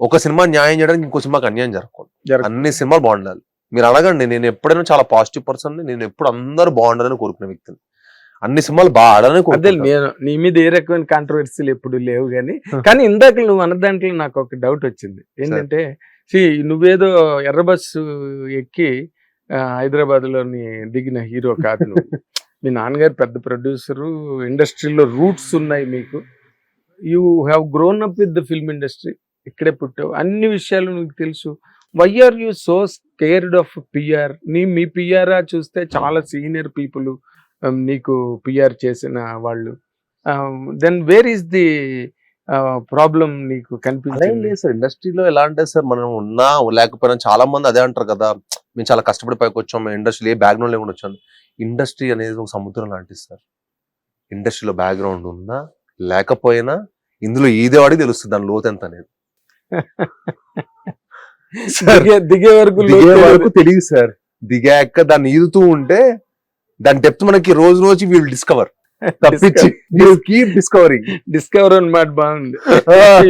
ఒక సినిమా న్యాయం చేయడానికి ఇంకో సినిమాకి అన్యాయం జరగకూడదు. జరగ- అన్ని సినిమాలు బాగుండాలి. మీరు అడగండి నేను ఎప్పుడైనా చాలా పాజిటివ్ పర్సన్ నేను ఎప్పుడు అందరూ బాగుండాలని కోరుకునే వ్యక్తిని. అన్ని సినిమాలు బాగా ఆడాలని అదే కోరుకుంటాను. నేను నీ మీద ఏ రకమైన కాంట్రవర్సీలు ఎప్పుడు లేవు కానీ కానీ ఇందాక నువ్వు అన్న దాంట్లో నాకు ఒక డౌట్ వచ్చింది. ఏంటంటే నువ్వేదో ఎర్ర బస్సు ఎక్కి ఆ, హైదరాబాద్లోని దిగిన హీరో కాదు నువ్వు. మీ నాన్నగారు పెద్ద ప్రొడ్యూసరు ఇండస్ట్రీలో రూట్స్ ఉన్నాయి మీకు. You have grown up with the film industry ఇక్కడే పుట్టావు. అన్ని విషయాలు నీకు తెలుసు. Why are you so scared of PR నీ మీ పిఆర్ చూస్తే చాలా సీనియర్ పీపుల్ um, నీకు పిఆర్ చేసిన వాళ్ళు. Then where is the problem నీకు అలా కనిపించింది సార్. ఇండస్ట్రీలో ఎలా అంటే సార్ మనం ఉన్నా లేకపోయినా చాలా మంది అదే అంటారు కదా మేము చాలా కష్టపడి పైకి వచ్చాము ఇండస్ట్రీలో ఇండస్ట్రీ ఏ బ్యాక్గ్రౌండ్ లేకుండా వచ్చాను ఇండస్ట్రీ అనేది ఒక సముద్రం లాంటిది సార్. ఇండస్ట్రీలో బ్యాక్గ్రౌండ్ ఉన్నా లేకపోయినా ఇందులో ఈదే తెలుస్తుంది దాని లోతు ఎంత అనేది. దిగే వరకు దిగే వరకు తెలియదు సార్. దిగాక దాన్ని ఈదుతూ ఉంటే దాని డెప్త్ మనకి రోజు రోజు వీల్ డిస్కవర్ తప్పించి కీప్ డిస్కవరింగ్ డిస్కవర్ అన్నమాట బాగుంది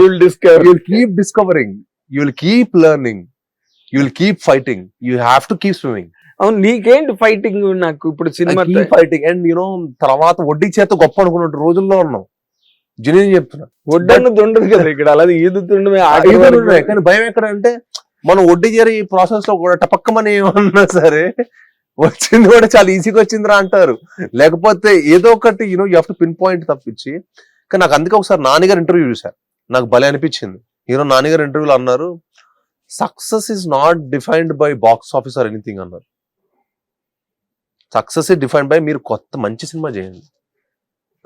you'll discover you'll keep discovering. You'll keep learning. You'll keep fighting. You have to keep swimming. అవును నీకేంటి ఫైటింగ్ నాకు? ఇప్పుడు సినిమా and you know తర్వాత వడ్డీ చేత గొప్ప అనుకున్న రోజుల్లో ఉన్నాం. జెన్యున్ చెప్తున్నా. ఒడ్డన్నది ఉండదు కదా ఇక్కడ అలాగే ఈదుతుండమే. కానీ భయం ఎక్కడ అంటే మనం వడ్డీ చేరి ఈ ప్రాసెస్లో కూడా టపక్కమని ఏమన్నా సరే వచ్చింది కూడా చాలా ఈజీగా వచ్చిందిరా అంటారు. లేకపోతే ఏదో ఒకటి you know you have to pinpoint తప్పించి కానీ నాకు అందుకే ఒకసారి నాన్నగారు ఇంటర్వ్యూ చూశారు. నాకు భలే అనిపించింది. హీరో నాన్నగారు ఇంటర్వ్యూలో అన్నారు success is not defined by box office or anything అన్నారు. సక్సెస్ ఇస్ డిఫైన్డ్ బై మీరు కొత్త మంచి సినిమా చేయండి.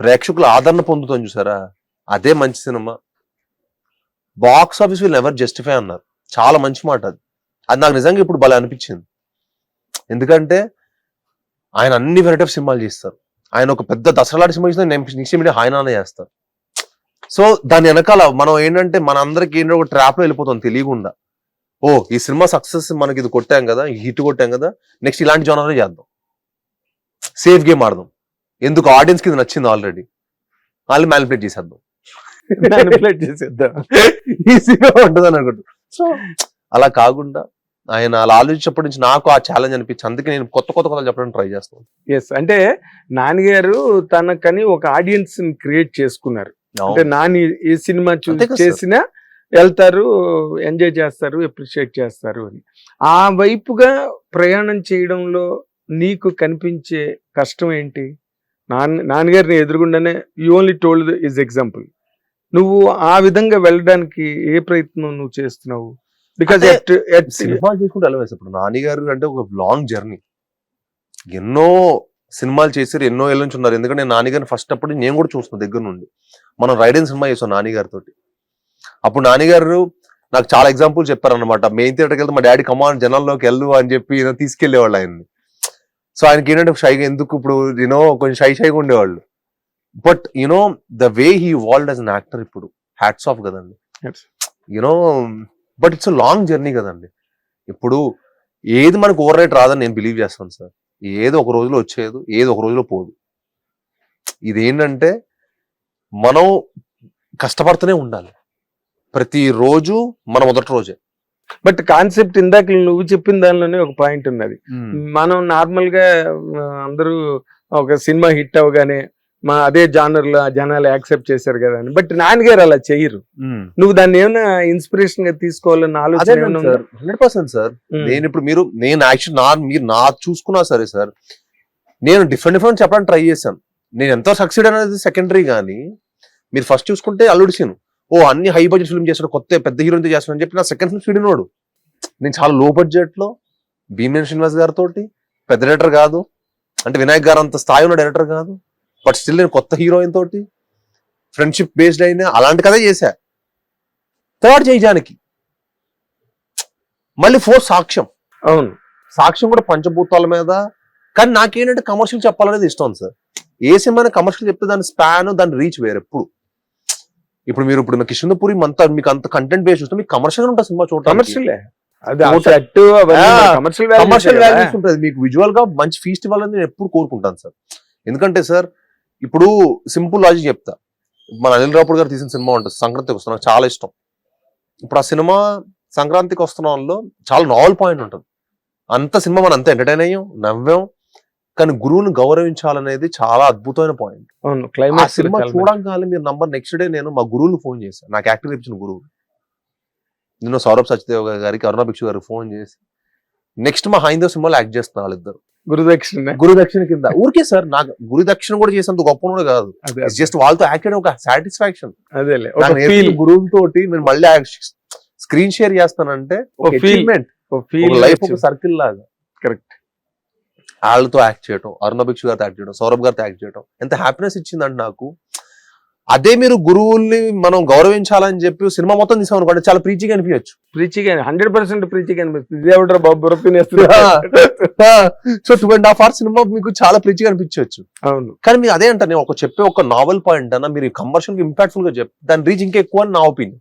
ప్రేక్షకుల ఆదరణ పొందుతాం చూసారా? అదే మంచి cinema. Box office will never justify అన్నారు. చాలా మంచి మాట అది. అది నాకు నిజంగా ఇప్పుడు భలే అనిపించింది. ఎందుకంటే ఆయన అన్ని వెరైటీ ఆఫ్ సినిమాలు చేస్తారు. ఆయన ఒక పెద్ద దసరాలాంటి సినిమా చేసిన నెక్స్ట్ మీడియా ఆయననే చేస్తారు సో దాని వెనకాల మనం ఏంటంటే మన అందరికి ఏంటో ఒక ట్రాప్లో వెళ్ళిపోతాం తెలియకుండా. ఓ ఈ సినిమా సక్సెస్ మనకి ఇది కొట్టాం కదా హిట్ కొట్టాం కదా నెక్స్ట్ ఇలాంటి జోనరే చేద్దాం. సేఫ్ గేమ్ ఆడదాం. ఎందుకు ఆడియన్స్కి ఇది నచ్చింది ఆల్రెడీ వాళ్ళు మ్యానిపులేట్ చేసేద్దాం. Manipulate చేసేద్దాం. ఈజీగా ఉంటుంది అని అనుకుంటున్నాను సో అలా కాకుండా ఆయన అలా ఆలోచించినప్పటి నుంచి నాకు ఆ ఛాలెంజ్ అనిపించి అందుకే నేను కొత్త కొత్త కథలు చెప్పడానికి ట్రై చేస్తాను. ఎస్ అంటే నాన్నగారు తనకని ఒక ఆడియన్స్ని క్రియేట్ చేసుకున్నారు. అంటే నాని ఏ సినిమా కదా. చేసినా వెళ్తారు ఎంజాయ్ చేస్తారు అప్రిషియేట్ చేస్తారు అని. ఆ వైపుగా ప్రయాణం చేయడంలో నీకు కనిపించే కష్టం ఏంటి? నాన్న నాన్నగారిని ఎదురుగుండానే you only told is example నువ్వు ఆ విధంగా వెళ్ళడానికి ఏ ప్రయత్నం నువ్వు చేస్తున్నావు? బికాజ్ అంటే సినిమాలు చేసుకుంటే వెళ్ళవేసి ఇప్పుడు నానిగారు అంటే ఒక లాంగ్ జర్నీ ఎన్నో సినిమాలు చేశారు ఎన్నో ఏళ్ళ నుంచి ఉన్నారు. ఎందుకంటే నేను నానిగారిని ఫస్ట్ అప్పుడు నేను కూడా చూస్తున్నా దగ్గర నుండి. మనం రైడింగ్ సినిమా చేసాం నానిగారితో అప్పుడు నానిగారు నాకు చాలా ఎగ్జాంపుల్ చెప్పారనమాట మెయిన్ థియేటర్కి వెళ్తే మా డాడీ కమాండ్ జనాల్లోకి వెళ్ళు అని చెప్పి తీసుకెళ్ళేవాళ్ళు ఆయన్ని. సో ఆయనకి ఏంటంటే షైగా ఎందుకు ఇప్పుడు యూనో కొంచెం షై షైగా ఉండేవాళ్ళు. But you know the way he evolved as an actor ఇప్పుడు హ్యాట్స్ ఆఫ్ కదండి. You know but it's long journey కదండి. ఇప్పుడు ఏది మనకు ఓవర్ రైట్ రాదని నేను బిలీవ్ చేస్తాను సార్. ఏది ఒక రోజులో వచ్చేది ఏది ఒక రోజులో పోదు. ఇదేంటంటే మనం కష్టపడుతూనే ఉండాలి. ప్రతి రోజు మన మొదటి రోజే. బట్ కాన్సెప్ట్ ఇందాక నువ్వు చెప్పిన దానిలోనే ఒక పాయింట్ ఉన్నది. మనం నార్మల్గా ఆ, అందరూ ఒక సినిమా హిట్ అవగానే మా అదే జానర్లో జనాలు యాక్సెప్ట్ చేశారు కదా అని. బట్ నాన్నగారు అలా చెయ్యరు నువ్వు దాన్ని ఏమైనా ఇన్స్పిరేషన్గా తీసుకోవాలన్న ఆలోచన హండ్రెడ్ పర్సెంట్ సార్. నేను ఇప్పుడు మీరు నేను యాక్చువల్ నా మీరు నా చూసుకున్నా సరే సార్ నేను డిఫరెంట్ డిఫరెంట్ చెప్పడానికి ట్రై చేశాను. నేను ఎంతో సక్సీడ్ అనేది సెకండరీ కానీ మీరు ఫస్ట్ చూసుకుంటే అల్లుడు సీన్. ఓ అన్ని హై బడ్జెట్ ఫిల్మ్ చేస్తాడు కొత్త పెద్ద హీరోయిన్ చేస్తాడు అని చెప్పి నా సెకండ్ ఫిల్మ్ స్పీడ్ నోడు నేను చాలా లో బడ్జెట్లో భీమేన్ శ్రీనివాస్ గారితో పెద్ద డైరెక్టర్ కాదు అంటే వినాయక్ గారు అంత స్థాయి ఉన్న డైరెక్టర్ కాదు బట్ స్టిల్ నేను కొత్త హీరోయిన్ తోటి ఫ్రెండ్షిప్ బేస్డ్ అయినా అలాంటి కథే చేశా. థర్డ్ చేయడానికి మళ్ళీ ఫోర్త్ సాక్ష్యం. అవును. సాక్ష్యం కూడా పంచభూతాల మీద కానీ నాకేంటంటే కమర్షియల్ చెప్పాలనేది ఇష్టం సార్ ఏ సినిమా కమర్షియల్ చెప్తే దాని స్పాన్ దాని రీచ్ వేరు ఎప్పుడు. ఇప్పుడు మీరు ఇప్పుడు కిషన్పూరి అంత మీకు అంత కంటెంట్ బేస్ చూస్తే మీకు కమర్షియల్ ఉంటుంది సినిమా చూడటం కమర్షియల్ కమర్షియల్ వాల్యూస్ ఉంటుంది. మీకు విజువల్గా మంచి ఫీస్ట్ ఇవ్వాలని నేను ఎప్పుడు కోరుకుంటాను సార్. ఎందుకంటే సార్ ఇప్పుడు సింపుల్ లాజిక్ చెప్తా. మన అనిల్ రాపుడు గారు తీసిన సినిమా ఉంటుంది సంక్రాంతికి వస్తుంది నాకు చాలా ఇష్టం. ఇప్పుడు ఆ సినిమా సంక్రాంతికి వస్తున్న చాలా నావల్ పాయింట్ ఉంటుంది. అంత సినిమా మనం అంత ఎంటర్టైన్ అయ్యాం నవ్వాం కానీ గురువుని గౌరవించాలనేది చాలా అద్భుతమైన పాయింట్ అవును క్లైమాక్స్ సినిమా చూడంగానే మీరు నంబర్ నెక్స్ట్ డే నేను మా గురువులు ఫోన్ చేశాను నాకు యాక్టింగ్ ఇచ్చిన గురువు. నేను సౌరభ్ సత్యదేవ్ గారికి అరుణ భిక్షు గారికి ఫోన్ చేసి నెక్స్ట్ మా హైందవ సినిమాలో యాక్ట్ చేస్తున్నారు వాళ్ళిద్దరు. గురుదక్షిణ గురు దక్షిణ కింద. ఊరికే సార్ నాకు గురు దక్షిణ కూడా చేసేంత గొప్ప కూడా కాదు. జస్ట్ వాళ్ళతో యాక్ట్ చేయడం ఒక సాటిస్ఫాక్షన్ అదేలే ఒక నాకు ఫీల్ గురువుల తోటి నేను మళ్ళీ స్క్రీన్ షేర్ చేస్తానంటే లైఫ్ ఒక సర్కిల్ లాగా. Correct. వాళ్ళతో యాక్ట్ చేయడం అరుణ భిక్షు గారితో యాక్ట్ చేయడం సౌరభ్ గారితో యాక్ట్ చేయడం ఎంత హ్యాపీనెస్ ఇచ్చిందంటే నాకు. అదే మీరు గురువుల్ని మనం గౌరవించాలని చెప్పి సినిమా మొత్తం తీసాం అనుకోండి చాలా ప్రీచిగా అనిపించచ్చు. ప్రీచిగా హండ్రెడ్ పర్సెంట్ ప్రీచిగా అనిపిస్తుంది. బాబు so two and half hours cinema మీకు చాలా ప్రీచిగా అనిపించవచ్చు అవును. కానీ మీరు అదే అంటారు నేను ఒక చెప్పే ఒక నావల్ పాయింట్ అన్న మీరు కమర్షియల్ ఇంపాక్ట్ఫుల్గా చెప్పి దాని రీచ్ ఇంకా ఎక్కువ అని నా ఒపీనియన్